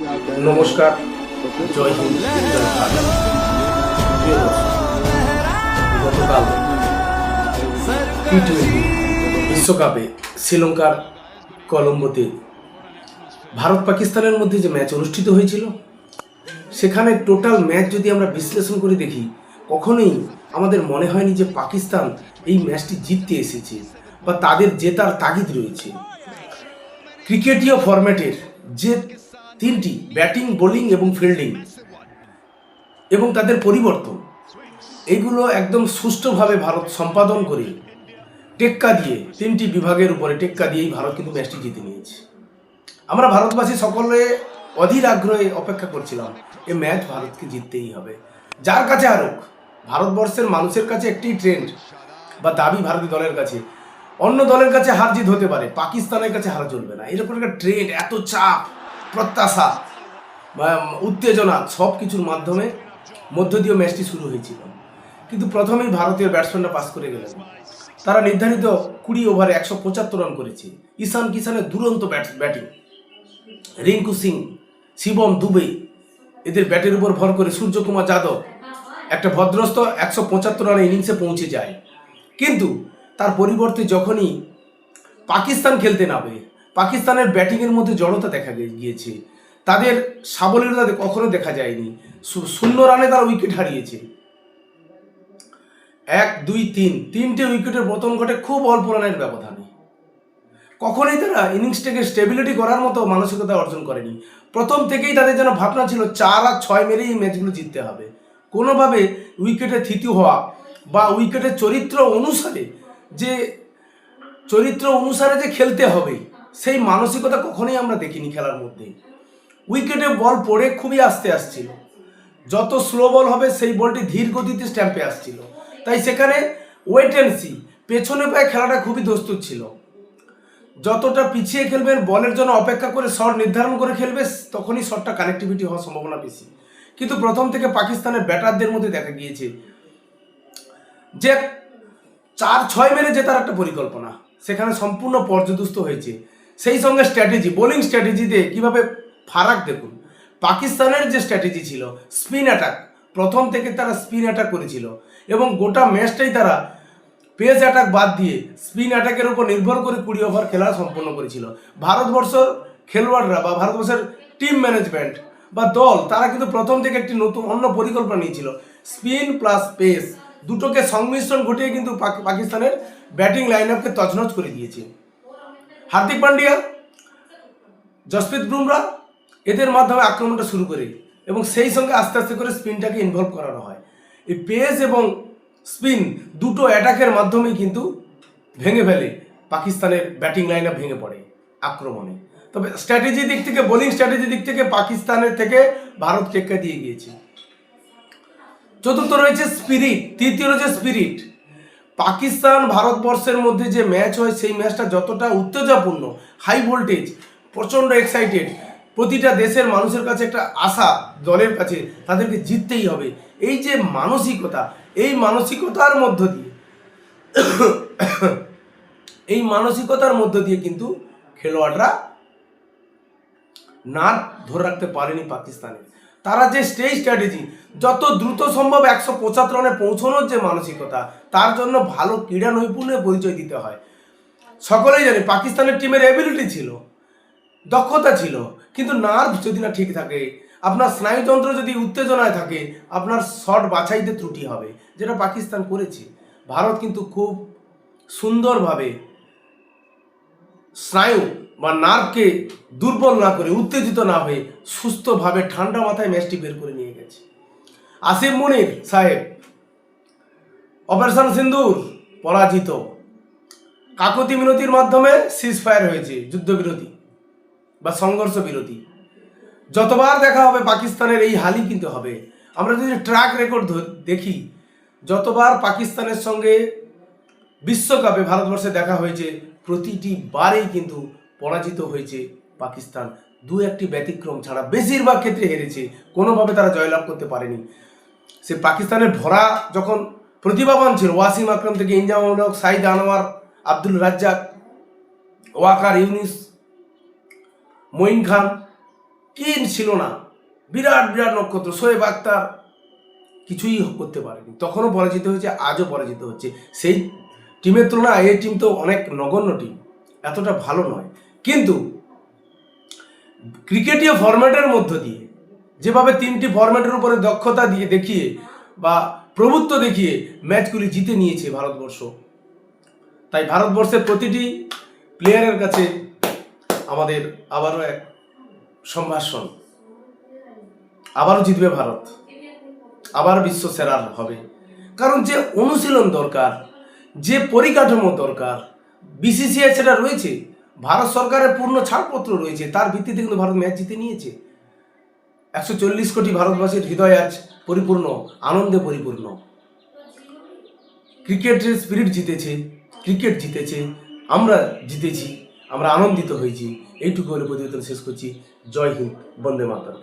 নমস্কার। জয় হিন্দ। গতকাল T twenty বিশ্বকাপে শ্রীলঙ্কার কলম্বোতে ভারত পাকিস্তানের মধ্যে যে ম্যাচ অনুষ্ঠিত হয়েছিল, সেখানে টোটাল ম্যাচ যদি আমরা বিশ্লেষণ করে দেখি, কখনোই আমাদের মনে হয়নি যে পাকিস্তান এই ম্যাচটি জিততে এসেছে বা তাদের জেতার তাগিদ রয়েছে। ক্রিকেটীয় ফরম্যাটের যে তিনটি ব্যাটিং, বোলিং এবং ফিল্ডিং এবং তাদের পরিবর্তন। এগুলো একদম সুষ্ঠুভাবে ভারত সম্পাদন করে টেক্কা দিয়ে, তিনটি বিভাগের উপরে টেক্কা দিয়েই ভারত কিন্তু ম্যাচটি জিতে নিয়েছে। আমরা ভারতবাসী সকলে অধীর আগ্রহে অপেক্ষা করছিলাম এ ম্যাচ ভারতকে জিততেই হবে। যার কাছে হারুক ভারতবর্ষের মানুষের কাছে একটি ট্রেন্ড বা দাবি ভারতীয় দলের কাছে, অন্য দলের কাছে হার জিত হতে পারে, পাকিস্তানের কাছে হার চলবে না। এরকম একটা ট্রেন্ড, এত চাপ প্রত্যাশা উত্তেজনা সব কিছুর মাধ্যমে মধ্য দিয়ে ম্যাচটি শুরু হয়েছিল। কিন্তু প্রথমেই ভারতীয় ব্যাটসম্যানরা পাস করে গেলেন। তারা নির্ধারিত কুড়ি ওভারে একশো পঁচাত্তর রান করেছে। ঈশান কিষানের দুরন্ত ব্যাট রিঙ্কু সিং, শিবম দুবে এদের ব্যাটের উপর ভর করে সূর্যকুমার যাদব একটা ভদ্রস্থ একশো পঁচাত্তর রানের ইনিংসে পৌঁছে যায়। কিন্তু তার পরিবর্তে যখনই পাকিস্তান খেলতে নামে পাকিস্তানের ব্যাটিংয়ের মধ্যে জড়তা দেখা গিয়েছে। তাদের সাবলীলতা কখনো দেখা যায়নি। শূন্য রানে তারা উইকেট হারিয়েছে। এক, দুই, তিন, তিনটে উইকেটের পতন ঘটে খুব অল্প রানের ব্যবধানে। কখনোই তারা ইনিংসটাকে স্টেবিলিটি করার মতো মানসিকতা অর্জন করেনি। প্রথম থেকেই তাদের যেন ভাবনা ছিল, চার আর ছয় মেরেই ম্যাচগুলো জিততে হবে। কোনোভাবে উইকেটে থিতু হওয়া বা উইকেটের চরিত্র অনুসারে যে চরিত্র অনুসারে যে খেলতে হবে সেই মানসিকতা কখনোই আমরা দেখিনি খেলার মধ্যে। উইকেটে বল পড়ে খুবই আস্তে আসছিল। যত স্লো বল হবে সেই বলটি ধীর গতিতে স্ট্যাম্পে আসছিল। তাই সেখানে ওয়েট অ্যান্ড সি পেছনে পায়ে খেলাটা খুবই দস্তুর ছিল। যতটা পিছিয়ে খেলবেন, বলের জন্য অপেক্ষা করে শট নির্ধারণ করে খেলবে, তখনই শটটা কানেক্টিভিটি হওয়ার সম্ভাবনা বেশি। কিন্তু প্রথম থেকে পাকিস্তানের ব্যাটারদের মধ্যে দেখা গিয়েছে যে চার ছয় মেরে জেতার একটা পরিকল্পনা। সেখানে সম্পূর্ণ পর্যদুস্ত হয়েছে। সেই সঙ্গে স্ট্র্যাটেজি বোলিং স্ট্র্যাটেজিতে কীভাবে ফারাক দেখুন? পাকিস্তানের যে স্ট্র্যাটেজি ছিল স্পিন অ্যাটাক প্রথম থেকে তারা স্পিন অ্যাটাক করেছিল। এবং গোটা ম্যাচটাই তারা পেস অ্যাটাক বাদ দিয়ে স্পিন অ্যাটাকের উপর নির্ভর করে কুড়ি ওভার খেলা সম্পন্ন করেছিল। ভারতবর্ষের খেলোয়াড়রা বা ভারতবর্ষের টিম ম্যানেজমেন্ট বা দল, তারা কিন্তু প্রথম থেকে একটি নতুন, অন্য পরিকল্পনা নিয়েছিল। স্পিন প্লাস পেস দুটোকে সংমিশ্রণ ঘটিয়ে কিন্তু পাক- পাকিস্তানের ব্যাটিং লাইন আপকে তছনছ করে দিয়েছে। হার্দিক পান্ডিয়া, জসপ্রীত বুমরা, এদের মাধ্যমে আক্রমণটা শুরু করে এবং সেই সঙ্গে আস্তে আস্তে করে স্পিনটাকে ইনভলভ করানো হয়। এই পেস এবং স্পিন দুটো অ্যাটাকের মাধ্যমেই কিন্তু ভেঙে ফেলে, পাকিস্তানের ব্যাটিং লাইন ভেঙে পড়ে আক্রমণে। তবে স্ট্র্যাটেজি দিক থেকে বোলিং স্ট্র্যাটেজি দিক থেকে পাকিস্তানের থেকে ভারত টেক্কা দিয়ে গিয়েছে। চতুর্থ রয়েছে স্পিরিট তৃতীয় রয়েছে স্পিরিট পাকিস্তান ভারতবর্ষের মধ্যে যে ম্যাচ হয়, সেই ম্যাচটা যতটা উত্তেজনাপূর্ণ হাই ভোল্টেজ প্রচণ্ড এক্সাইটেড প্রতিটা দেশের মানুষের কাছে একটা আশা দলের কাছে তাদেরকে জিততেই হবে। এই যে মানসিকতা, এই মানসিকতার মধ্য দিয়ে, এই মানসিকতার মধ্য দিয়ে কিন্তু খেলোয়াড়রা নাট ধরে রাখতে পারেনি পাকিস্তানের। তারা যে স্টেজ স্ট্র্যাটেজি যত দ্রুত সম্ভব একশো পঁচাত্তর রানে পৌঁছানোর যে মানসিকতা, তার জন্য ভালো ক্রীড়া নৈপুণ্যের পরিচয় দিতে হয়। সকলেই জানে পাকিস্তানের টিমের এবিলিটি ছিল, দক্ষতা ছিল, কিন্তু নার্ভ যদি না ঠিক থাকে, আপনার স্নায়ুতন্ত্র যদি উত্তেজনায় থাকে, আপনার শট বাছাইতে ত্রুটি হবে, যেটা পাকিস্তান করেছে। ভারত কিন্তু খুব সুন্দরভাবে স্নায়ু বা নার্ভকে দুর্বল না করে, উত্তেজিত না হয়ে সুস্থভাবে ঠান্ডা মাথায় ম্যাচটি বের করে নিয়ে গেছে। আসিফ মনির সাহেব, অপারেশন সিন্দুর, পরাজিত। কাকতি মিনতির মাধ্যমে সিজ ফায়ার হয়েছে, যুদ্ধবিরতি বা সংঘর্ষ বিরতি যতবার দেখা হবে পাকিস্তানের, এই হালই কিন্তু হবে। আমরা যদি ট্র্যাক রেকর্ড দেখি, যতবার পাকিস্তানের সঙ্গে বিশ্বকাপে ভারতবর্ষে দেখা হয়েছে প্রতিটি বারেই কিন্তু পরাজিত হয়েছে পাকিস্তান। দু একটি ব্যতিক্রম ছাড়া বেশিরভাগ ক্ষেত্রে হেরেছে। কোনোভাবে তারা জয়লাভ করতে পারেনি। সে পাকিস্তানের ভরা যখন প্রতিভাবান ছিল ওয়াসিম আকরম থেকে ইনজাম হক সাইদ আনোয়ার, আব্দুল রাজ্জাক, ওয়াকার ইউনিস, মঈন খান কি ছিল না? বিরাট বিরাট নক্ষত্র, শোয়েব আক্তার কিছুই করতে পারেনি। তখনও পরাজিত হয়েছে, আজও পরাজিত হচ্ছে। সেই টিমের তুলনায় এই টিম তো অনেক নগণ্য টিম, এতটা ভালো নয়। কিন্তু ক্রিকেটীয় ফরম্যাটের মধ্য দিয়ে, যেভাবে তিনটি ফরম্যাটের উপরে দক্ষতা দিয়ে দেখিয়ে বা প্রভুত্ব দেখিয়ে ম্যাচগুলি জিতে নিয়েছে ভারতবর্ষ, তাই ভারতবর্ষের প্রতিটি প্লেয়ারের কাছে আমাদের আবারও এক সম্ভাষণ। আবারও জিতবে ভারত, আবার বিশ্ব সেরা হবে। কারণ যে অনুশীলন দরকার যে পরিকাঠামো দরকার বিসিসিআই সেটা রয়েছে, ভারত সরকারের পূর্ণ ছাড়পত্র রয়েছে, তার ভিত্তিতে কিন্তু ভারত ম্যাচ জিতে নিয়েছে। একশো চল্লিশ কোটি ভারতবাসীর হৃদয় আজ পরিপূর্ণ, আনন্দে পরিপূর্ণ। ক্রিকেটের স্পিরিট জিতেছে, ক্রিকেট জিতেছে, আমরা জিতেছি, আমরা আনন্দিত হয়েছি। এইটুকু বলে প্রতিবেদন, শেষ করছি। জয় হিন্দ, বন্দে মাতরম।